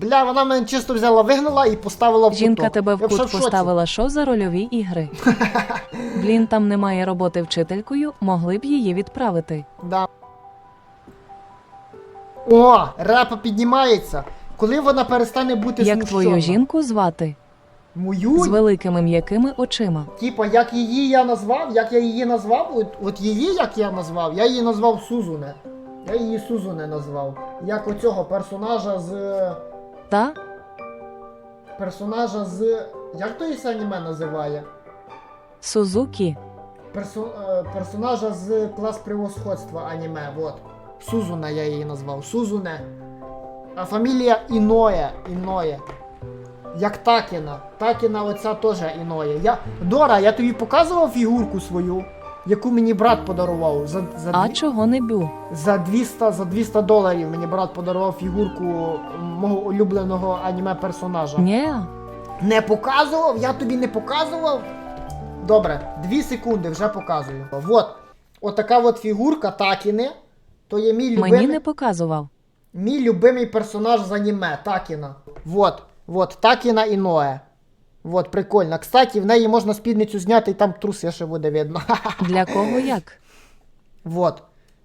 Бля, вона мене чисто взяла, вигнала і поставила в Жінка куток. тебе в кут поставила що за рольові ігри? Блін, там немає роботи вчителькою, могли б її відправити. Да. О, репа піднімається. Коли вона перестане бути Як смущена? твою жінку звати? Мою? З великими м'якими очима. Типа, як її я назвав, як я її назвав, от, от її як я назвав, я її назвав Сузуне. Я її Сузуне назвав. Як оцього персонажа з. Та Персонажа з. Як то її аніме називає? Сузукі. Персо, е, персонажа з клас превосходства аніме. Вот. Сузуна я її назвав. Сузуне. А фамілія Іноє. Іноє. Як Такіна. Такіна оця теж Іноє. Я... Дора, я тобі показував фігурку свою, яку мені брат подарував. За, за, А дві- чого не бю? за 200, за 200 доларів мені брат подарував фігурку мого улюбленого аніме персонажа. Нє. Не показував? Я тобі не показував? Добре, дві секунди вже показую. Вот. Отака от фігурка Такіни. То є мій любимий, Мені не показував. мій любимий персонаж з аніме Такіна. Вот. Вот, Такіна і Ноe. Вот, прикольно. Кстати, в неї можна спідницю зняти і там труси ще буде видно. Для кого як? Вот.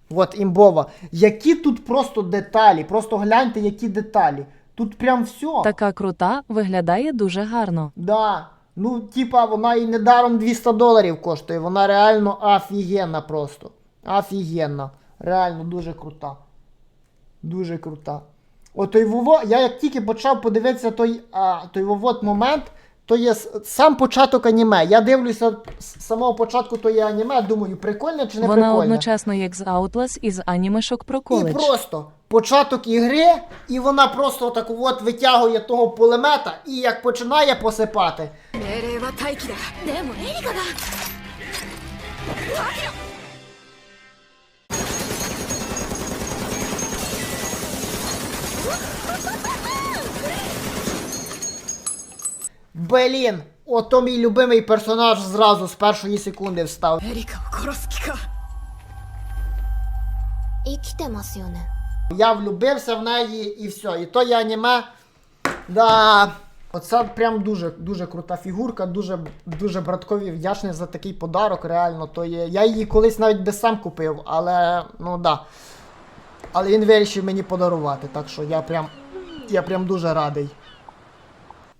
Вот, імбова. Які тут просто деталі. Просто гляньте, які деталі. Тут прям все. Така крута, виглядає дуже гарно. Да. Ну, типа, вона і недаром 200 доларів коштує. Вона реально офігенна просто. Офігенна. Реально дуже крута. Дуже крута. От той Вово, я як тільки почав подивитися той, а, той Вовот момент, то є сам початок аніме. Я дивлюся з самого початку то є аніме, думаю, прикольне чи не Вона прикольне. одночасно як з Outlast і з анімешок про І просто початок ігри, і вона просто так от витягує того пулемета і як починає посипати. Блін, ото мій любимий персонаж зразу з першої секунди встав. Еріка, Короскі. Я влюбився в неї і все. І то є аніме. Да. Оце прям дуже дуже крута фігурка, дуже дуже браткові вдячний за такий подарок, реально. То є. Я її колись навіть би сам купив, але ну да. Але він вирішив мені подарувати, так що я прям я прям дуже радий.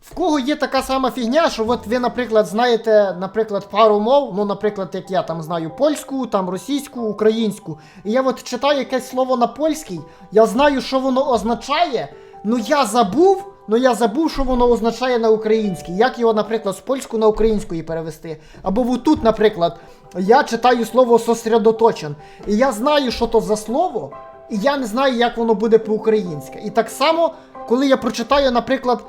В кого є така сама фігня, що от ви, наприклад, знаєте, наприклад, пару мов, ну, наприклад, як я там знаю польську, там російську, українську. І я от читаю якесь слово на польській, я знаю, що воно означає, ну я забув, ну я забув, що воно означає на українській. Як його, наприклад, з польську на українську перевести. Або тут, наприклад, я читаю слово сосредоточен. І я знаю, що то за слово, і я не знаю, як воно буде по-українськи. І так само, коли я прочитаю, наприклад,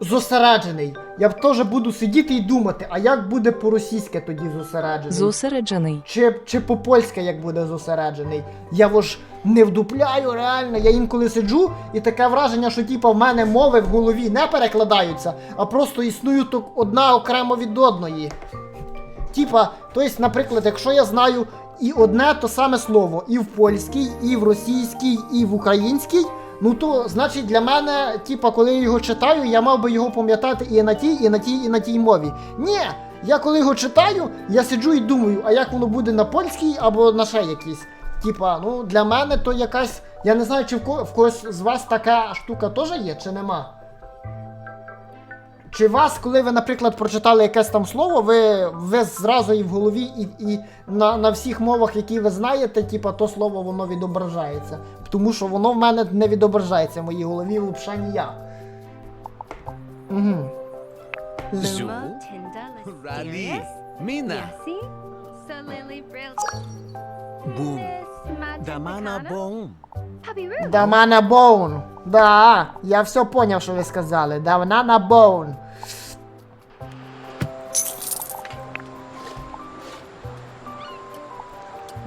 зосереджений, я теж буду сидіти і думати, а як буде по-російськи тоді зосереджений? Зосереджений. Чи, чи по-польськи як буде зосереджений? Я ж не вдупляю, реально. Я інколи сиджу, і таке враження, що типа в мене мови в голові не перекладаються, а просто існують одна окремо від одної. Типа, тобто, наприклад, якщо я знаю і одне то саме слово і в польській, і в російській, і в українській, ну то значить для мене, типа, коли я його читаю, я мав би його пам'ятати і на тій, і на тій, і на тій мові. Ні, я коли його читаю, я сиджу і думаю, а як воно буде на польській або на ще якійсь. Типа, ну для мене то якась. Я не знаю, чи в когось з вас така штука теж є, чи нема. Чи вас, коли ви, наприклад, прочитали якесь там слово, ви, ви зразу і в голові, і, і на, на всіх мовах, які ви знаєте, типа, то слово воно відображається. Тому що воно в мене не відображається в моїй голові взагалі ніяк. Угу. Zhu, Tinda Rally, Yes. Mina, Yessie. So Lily Brill. Boom, Miss Magic Damana Mikado. Boom. Puppy Roo. Да мене боун. Да, я все поняв, що ви сказали. Да вона на боун.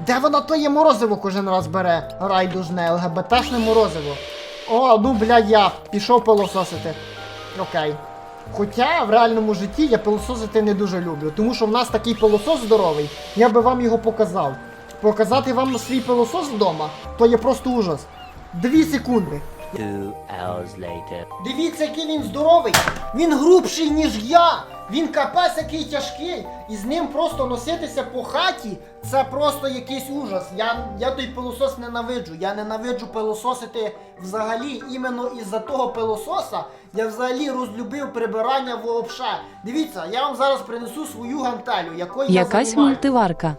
Де вона є морозиво кожен раз бере? Райдужне ЛГБТшне морозиво. О, ну бля, я пішов пилососити. Окей. Хоча в реальному житті я пилососити не дуже люблю, тому що в нас такий пилосос здоровий, я би вам його показав. Показати вам свій пилосос вдома, то є просто ужас. Дві секунди. Two hours later. Дивіться, який він здоровий. Він грубший, ніж я. Він капець який тяжкий. І з ним просто носитися по хаті. Це просто якийсь ужас. Я, я той пилосос ненавиджу. Я ненавиджу пилососити взагалі. Іменно із-за того пилососа я взагалі розлюбив прибирання вообще. Дивіться, я вам зараз принесу свою гантелю, якою я Якась займаюся. мультиварка.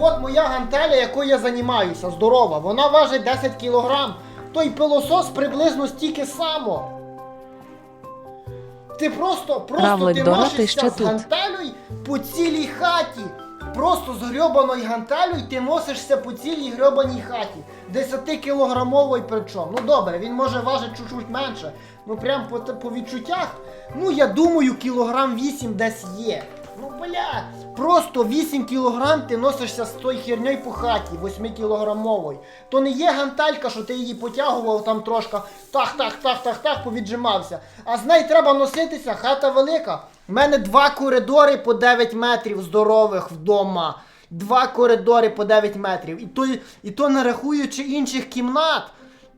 Вот моя гантеля, якою я займаюся, здорова. Вона важить 10 кілограм. Той пилосос приблизно стільки само. Ти просто, просто Равлик ти Дора, ти носишся ще з тут. гантелею по цілій хаті. Просто з грьобаною гантелею ти носишся по цілій грьобаній хаті. 10-кілограмовий причому. Ну добре, він може важить чуть-чуть менше. Ну прям по, по відчуттях, ну я думаю, кілограм 8 десь є. Ну бля, просто 8 кілограм ти носишся з тою херньою по хаті, 8 кілограмовою. То не є гантелька, що ти її потягував там трошки, так, так, так, так, так, повіджимався. А з нею треба носитися, хата велика. У мене два коридори по 9 метрів здорових вдома. Два коридори по 9 метрів. І то, і то не рахуючи інших кімнат.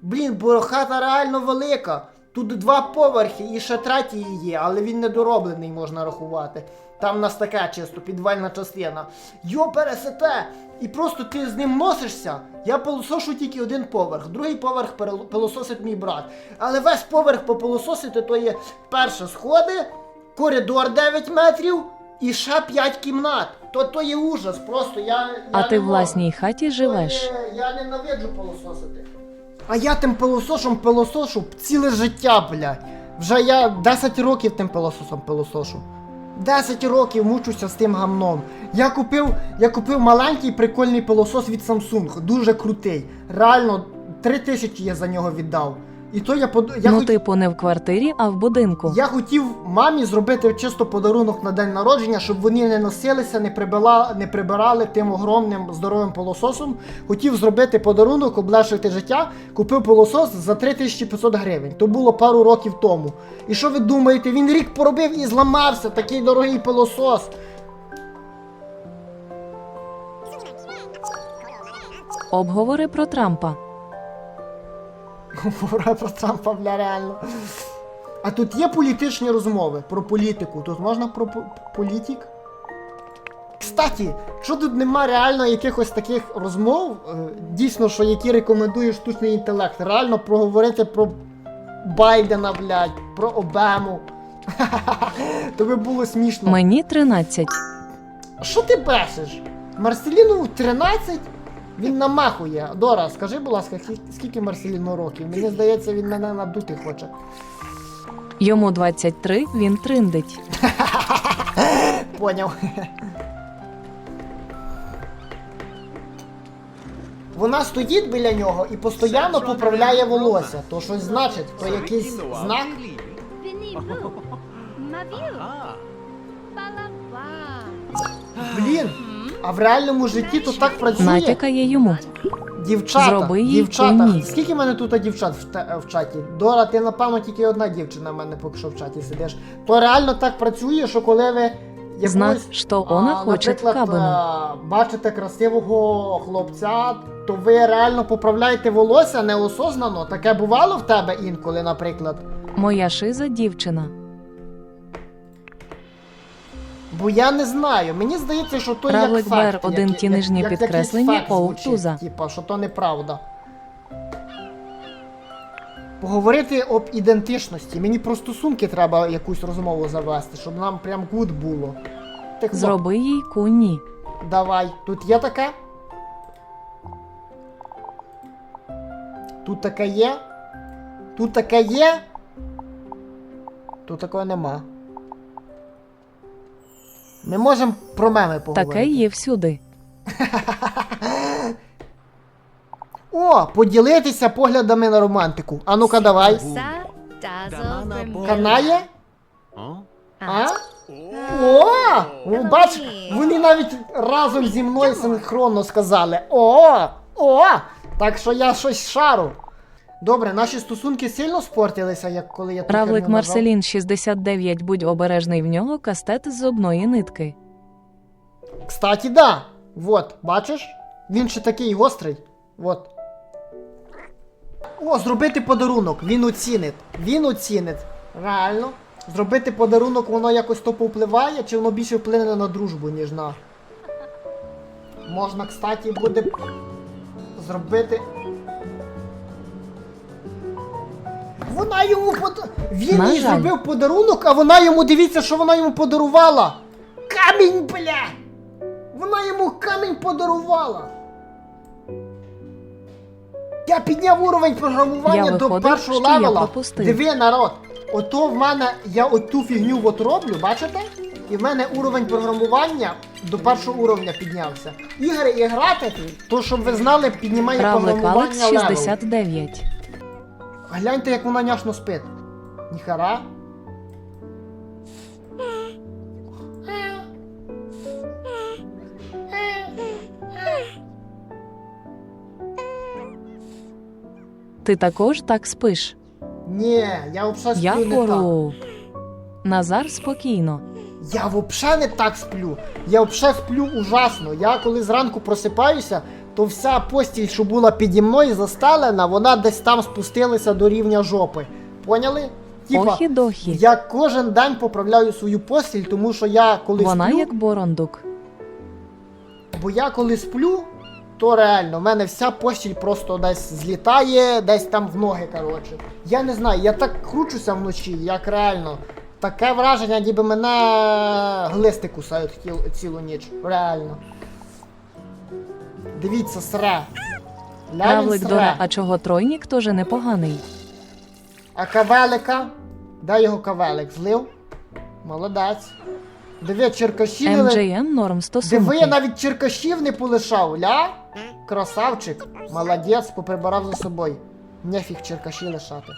Блін, бо хата реально велика. Тут два поверхи і ще третій є, але він недороблений, можна рахувати. Там в нас така чисто підвальна частина. Йо пересете! І просто ти з ним носишся. Я пилосошу тільки один поверх, другий поверх пилососить мій брат. Але весь поверх попилососити то є перше сходи, коридор 9 метрів і ще 5 кімнат. То то є ужас. Просто я. я А ти в власній хаті живеш. Є- Я ненавиджу пилососити. А я тим пилососом пилосошу ціле життя, блядь. Вже я 10 років тим пилососом пилосошу. 10 років мучуся з тим гамном. Я купив, я купив маленький прикольний пилосос від Samsung, дуже крутий. Реально, 3 тисячі я за нього віддав. І то я под... я, ну, хот- типу, не в квартирі, а в будинку. я хотів мамі зробити чисто подарунок на день народження, щоб вони не носилися, не, прибила, не прибирали тим огромним здоровим пилососом. Хотів зробити подарунок, облегшити життя. Купив пилосос за 3500 гривень. То було пару років тому. І що ви думаєте, він рік поробив і зламався, такий дорогий пилосос. Обговори про Трампа. Говорю про Трампа, бля, реально. А тут є політичні розмови про політику. Тут можна про по- політик? Кстати, що тут нема реально якихось таких розмов, е, дійсно, що які рекомендує штучний інтелект, реально проговорити про Байдена, блядь, про Обему. То би було смішно. Мені 13. Що ти брешеш? Марселіну 13? Він намахує. Дора, скажи, будь ласка, скільки- Марселіну років? Мені здається, він мене надути хоче. Йому 23, він триндить. Поняв. Вона стоїть біля нього і постійно поправляє волосся. То щось значить, то якийсь знак. Блін. А в реальному житті то так працює. Натякає йому. Дівчата, Зроби їй дівчата. куні. Скільки в мене тут дівчат в, в чаті? Дора, ти напевно тільки одна дівчина в мене поки що в чаті сидиш. То реально так працює, що коли ви якогось, Знак, що вона а, хоче наприклад, кабину. а, бачите красивого хлопця, то ви реально поправляєте волосся неосознано. Таке бувало в тебе інколи, наприклад. Моя шиза дівчина. Бо я не знаю. Мені здається, що то Равлик як факт. Бер, один як- ті як- нижні як підкреслення, Оу. Типа, що то неправда. Поговорити об ідентичності. Мені про стосунки треба якусь розмову завести, щоб нам прям гуд було. Так, Зроби їй куні. Давай. Тут є таке? Тут таке є? Тут таке є? Тут такого нема. Ми можемо про меми поговорити. Таке є всюди. О, поділитися поглядами на романтику. А ну-ка давай. Канає? А? О! О, Бач, вони навіть разом зі мною синхронно сказали. О! О! Так що я щось шару. Добре, наші стосунки сильно спортилися, як коли я ту Равлик нажав? Марселін 69, будь обережний в нього кастет з зубної нитки. Кстати, да. Вот, бачиш? Він ще такий гострий. От. О, зробити подарунок. Він оцінить. Він оцінить. Реально. Зробити подарунок, воно якось то повпливає, чи воно більше вплине на дружбу, ніж на. Можна, кстати, буде зробити. Вона йому под... Він їй зробив подарунок, а вона йому дивіться, що вона йому подарувала. Камінь, бля! Вона йому камінь подарувала. Я підняв уровень програмування Я до виходив, першого що я левела. пропустив. Диви, народ. Ото в мене я оту фігню от роблю, бачите? І в мене уровень програмування до першого уровня піднявся. Ігри і грати, то щоб ви знали, піднімає Равлик програмування Алекс левел. 69. Гляньте, як вона няшно спить. Ніхара. Ти також так спиш. Ні, я взагалі Я сплю не так. Назар спокійно. Я взагалі не так сплю. Я взагалі сплю ужасно. Я коли зранку просипаюся, то вся постіль, що була піді мною застелена, вона десь там спустилася до рівня жопи. Поняли? Типа, Охі-дохі. я кожен день поправляю свою постіль, тому що я коли Вона сплю, як борондук. бо я коли сплю, то реально, в мене вся постіль просто десь злітає, десь там в ноги, коротше. Я не знаю, я так кручуся вночі, як реально. Таке враження, ніби мене глисти кусають цілу ніч. Реально. Дивіться, сре. Ля він Равлик сре. Дора, а чого тройнік теж непоганий. А кавелика? Дай його кавелик. Злив? Молодець. Диви, черкаші не ли- MJM норм Диви, я стосунки. навіть черкашів не полишав, ля? Красавчик. Молодець, поприбирав за собою. Нефіг черкаші лишати.